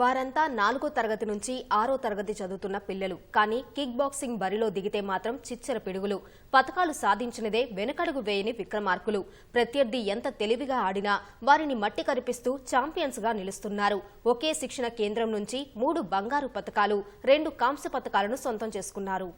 వారంతా నాలుగో తరగతి నుంచి ఆరో తరగతి చదువుతున్న పిల్లలు. కానీ కిక్ బాక్సింగ్ బరిలో దిగితే మాత్రం చిచ్చర పిడుగులు. పథకాలు సాధించినదే వెనకడుగు వేయని విక్రమార్కులు. ప్రత్యర్థి ఎంత తెలివిగా ఆడినా వారిని మట్టి కరిపిస్తూ ఛాంపియన్స్గా నిలుస్తున్నారు. ఒకే శిక్షణ కేంద్రం నుంచి మూడు బంగారు పథకాలు రెండు కాంస్య పథకాలను సొంతం చేసుకున్నారు.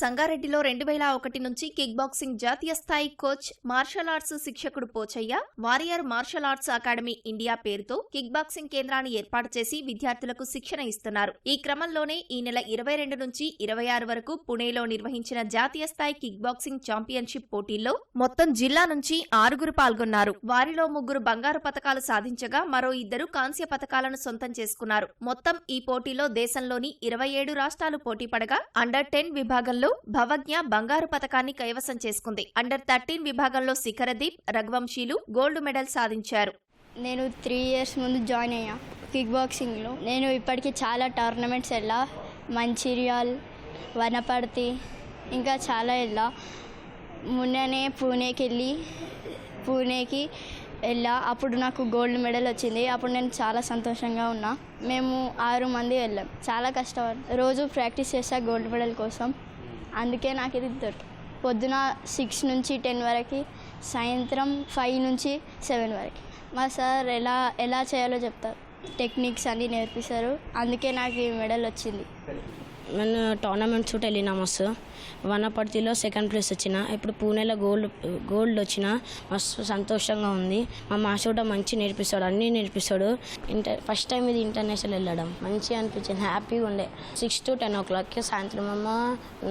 సంగారెడ్డిలో రెండు వేల ఒకటి నుంచి కిక్ బాక్సింగ్ జాతీయ స్థాయి coach martial arts శిక్షకుడు Pochaiah warrior martial arts academy India పేరుతో కిక్ బాక్సింగ్ కేంద్రాన్ని ఏర్పాటు చేసి విద్యార్థులకు శిక్షణ ఇస్తున్నారు. ఈ క్రమంలోనే ఈ నెల ఇరవై రెండు నుంచి ఇరవై ఆరు వరకు పుణేలో నిర్వహించిన జాతీయ స్థాయి కిక్ బాక్సింగ్ ఛాంపియన్షిప్ పోటీల్లో మొత్తం జిల్లా నుంచి ఆరుగురు పాల్గొన్నారు. వారిలో ముగ్గురు బంగారు పతకాలు సాధించగా మరో ఇద్దరు కాంస్య పతకాలను సొంతం చేసుకున్నారు. మొత్తం ఈ పోటీలో దేశంలోని ఇరవై ఏడు రాష్ట్రాలు పోటీ పడగా అండర్ టెన్ విభాగంలో భవజ్ఞ బంగారు పథకాన్ని కైవసం చేసుకుంది. అండర్ థర్టీన్ విభాగంలో శిఖరదీప్ రఘువంశీలు గోల్డ్ మెడల్ సాధించారు. నేను త్రీ ఇయర్స్ ముందు జాయిన్ అయ్యా కిక్ బాక్సింగ్లో నేను ఇప్పటికీ చాలా టోర్నమెంట్స్ వెళ్ళా. మంచిర్యాల్ వనపర్తి ఇంకా చాలా వెళ్ళా. మొన్ననే పూణేకి వెళ్ళి పూణేకి వెళ్ళా. అప్పుడు నాకు గోల్డ్ మెడల్ వచ్చింది. అప్పుడు నేను చాలా సంతోషంగా ఉన్నా. మేము ఆరు మంది వెళ్ళాం. చాలా కష్టపడి రోజు ప్రాక్టీస్ చేసా గోల్డ్ మెడల్ కోసం. అందుకే నాకు ఇది దొరికి పొద్దున సిక్స్ నుంచి టెన్ వరకు సాయంత్రం ఫైవ్ నుంచి సెవెన్ వరకు. మా సార్ ఎలా ఎలా చేయాలో చెప్తారు. టెక్నిక్స్ అన్నీ నేర్పిస్తారు. అందుకే నాకు ఈ మెడల్ వచ్చింది. నేను టోర్నమెంట్ చుట్టూ వెళ్ళినా మస్తు. వనపర్తిలో సెకండ్ ప్లేస్ వచ్చిన ఇప్పుడు పూణేలో గోల్డ్ గోల్డ్ వచ్చిన మస్తు సంతోషంగా ఉంది. మా మాస్టర్ కూడా మంచి నేర్పిస్తాడు అన్నీ నేర్పిస్తాడు. ఇంటర్ ఫస్ట్ టైం ఇది ఇంటర్నేషనల్ వెళ్ళడం మంచిగా అనిపించింది హ్యాపీగా ఉండే. సిక్స్ టు టెన్ ఓ క్లాక్కి సాయంత్రం అమ్మ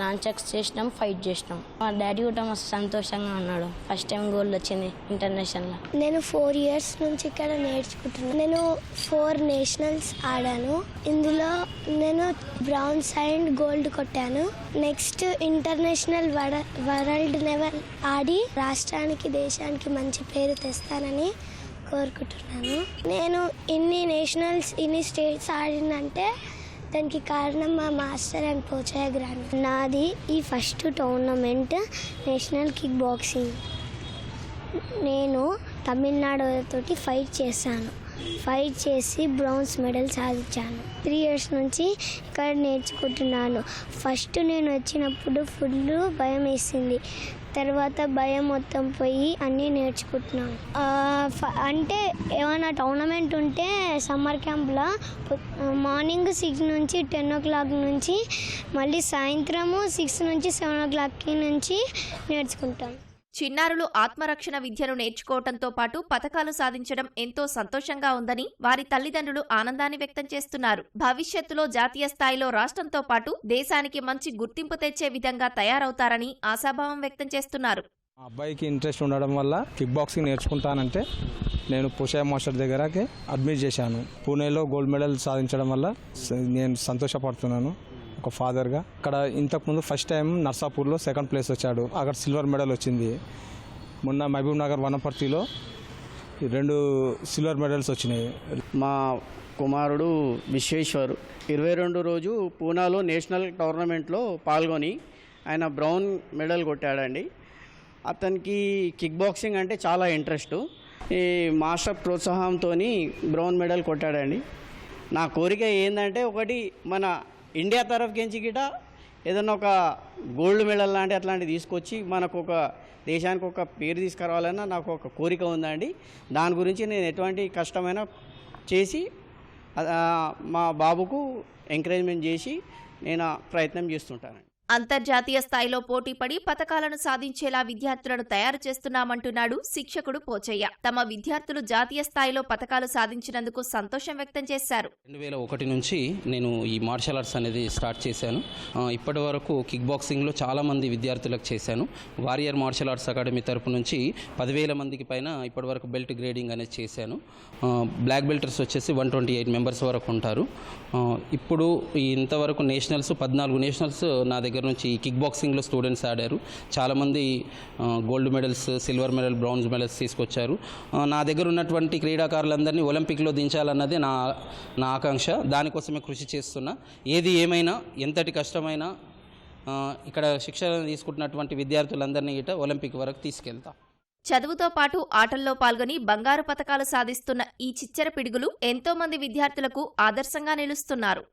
నాన్ చెక్స్ చేసినాం ఫైట్ చేసినాం. మా డాడీ కూడా మస్తు సంతోషంగా ఉన్నాడు ఫస్ట్ టైం గోల్డ్ వచ్చింది ఇంటర్నేషనల్ నేను ఫోర్ ఇయర్స్ నుంచి ఇక్కడ నేర్చుకుంటున్నాను నేను ఫోర్ నేషనల్స్ ఆడాను. ఇందులో నేను బ్రౌన్ సైడ్ అండ్ గోల్డ్ కొట్టాను. నెక్స్ట్ ఇంటర్నేషనల్ వరల్డ్ లెవెల్ ఆడి రాష్ట్రానికి దేశానికి మంచి పేరు తెస్తానని కోరుకుంటున్నాను. నేను ఇన్ని నేషనల్స్ ఇన్ని స్టేట్స్ ఆడినంటే దానికి కారణం మా మాస్టర్ అండ్ పోచయ్య గ్రాండ్ నాది ఈ first tournament national kick boxing నేను తమిళనాడు తోటి ఫైట్ చేశాను. ఫైట్ చేసి బ్రౌన్స్ మెడల్ సాధించాను. త్రీ ఇయర్స్ నుంచి ఇక్కడ నేర్చుకుంటున్నాను. ఫస్ట్ నేను వచ్చినప్పుడు ఫుల్ భయం వేసింది. తర్వాత భయం మొత్తం పోయి అన్నీ నేర్చుకుంటున్నాను. ఫ- అంటే ఏమైనా టోర్నమెంట్ ఉంటే సమ్మర్ క్యాంప్లో మార్నింగ్ సిక్స్ నుంచి టెన్ ఓ క్లాక్ నుంచి మళ్ళీ సాయంత్రము సిక్స్ నుంచి సెవెన్ ఓ క్లాక్కి నుంచి నేర్చుకుంటాను. చిన్నారులు ఆత్మరక్షణ విద్యను నేర్చుకోవటంతో పాటు పథకాలు సాధించడం ఎంతో సంతోషంగా ఉందని వారి తల్లిదండ్రులు ఆనందాన్ని వ్యక్తం చేస్తున్నారు. భవిష్యత్తులో జాతీయ స్థాయిలో రాష్ట్రంతో పాటు దేశానికి మంచి గుర్తింపు తెచ్చే విధంగా తయారవుతారని ఆశాభావం వ్యక్తం చేస్తున్నారు. అబ్బాయికి ఇంట్రెస్ట్ ఉండడం వల్ల కిక్ బాక్సింగ్ నేర్చుకుంటానంటే నేను పుషయ మాస్టర్ దగ్గరకి అడ్మిట్ చేశాను. పూణేలో గోల్డ్ మెడల్ సాధించడం వల్ల నేను సంతోషపడుతున్నాను. ఒక ఫాదర్గా అక్కడ ఇంతకుముందు ఫస్ట్ టైం నర్సాపూర్లో సెకండ్ ప్లేస్ వచ్చాడు. అక్కడ సిల్వర్ మెడల్ వచ్చింది. మొన్న మహబూబ్ నగర్ వనపర్తిలో రెండు సిల్వర్ మెడల్స్ వచ్చినాయి. మా కుమారుడు విశ్వేశ్వర్ ఇరవై రెండు రోజు పూనాలో నేషనల్ టోర్నమెంట్లో పాల్గొని ఆయన బ్రౌన్ మెడల్ కొట్టాడండి. అతనికి కిక్ బాక్సింగ్ అంటే చాలా ఇంట్రెస్ట్. ఈ మాస్టర్ ప్రోత్సాహంతో బ్రౌన్ మెడల్ కొట్టాడండి. నా కోరిక ఏంటంటే ఒకటి మన ఇండియా తరఫుకించి గిట ఏదన్నా ఒక గోల్డ్ మెడల్ లాంటి అట్లాంటివి తీసుకొచ్చి మనకు ఒక దేశానికి ఒక పేరు తీసుకురావాలన్న నాకు ఒక కోరిక ఉందండి. దాని గురించి నేను ఎటువంటి కష్టమైనా చేసి మా బాబుకు ఎంకరేజ్మెంట్ చేసి నేను ప్రయత్నం చేస్తుంటాను అంతర్జాతీయ స్థాయిలో పోటీపడి పథకాలను సాధించేలా విద్యార్థులను తయారు చేస్తున్నామంటున్నాడు శిక్షకుడు పోచయ్య. తమ విద్యార్థులు జాతీయ స్థాయిలో పథకాలు సాధించినందుకు సంతోషం వ్యక్తం చేశారు. రెండు వేల ఒకటి నుంచి నేను ఈ మార్షల్ ఆర్ట్స్ అనేది స్టార్ట్ చేశాను. ఇప్పటి వరకు కిక్ బాక్సింగ్లో చాలామంది విద్యార్థులకు చేశాను. వారియర్ మార్షల్ ఆర్ట్స్ అకాడమీ తరపు నుంచి పదివేల మందికి పైన ఇప్పటి వరకు బెల్ట్ గ్రేడింగ్ అనేది చేశాను. బ్లాక్ బెల్టర్స్ వచ్చేసి వన్ ట్వంటీ ఎయిట్ మెంబర్స్ వరకు ఉంటారు. ఇప్పుడు ఇంతవరకు నేషనల్స్ పద్నాలుగు నేషనల్స్ నా దగ్గర నుంచి కిక్ బాక్సింగ్లో స్టూడెంట్స్ ఆడారు. చాలామంది gold medals silver medal bronze medals తీసుకొచ్చారు. నా దగ్గర ఉన్నటువంటి క్రీడాకారులందరినీ ఒలింపిక్లో దించాలన్నదే నా నా ఆకాంక్ష. దానికోసమే కృషి చేస్తున్నా. ఏది ఏమైనా ఎంతటి కష్టమైనా ఇక్కడ శిక్షణ తీసుకుంటున్నటువంటి విద్యార్థులందరినీ ఇట ఒలింపిక్ వరకు తీసుకెళ్తా. చదువుతో పాటు ఆటల్లో పాల్గొని బంగారు పతకాలు సాధిస్తున్న ఈ చిచ్చర పిడుగులు ఎంతో మంది విద్యార్థులకు ఆదర్శంగా నిలుస్తున్నారు.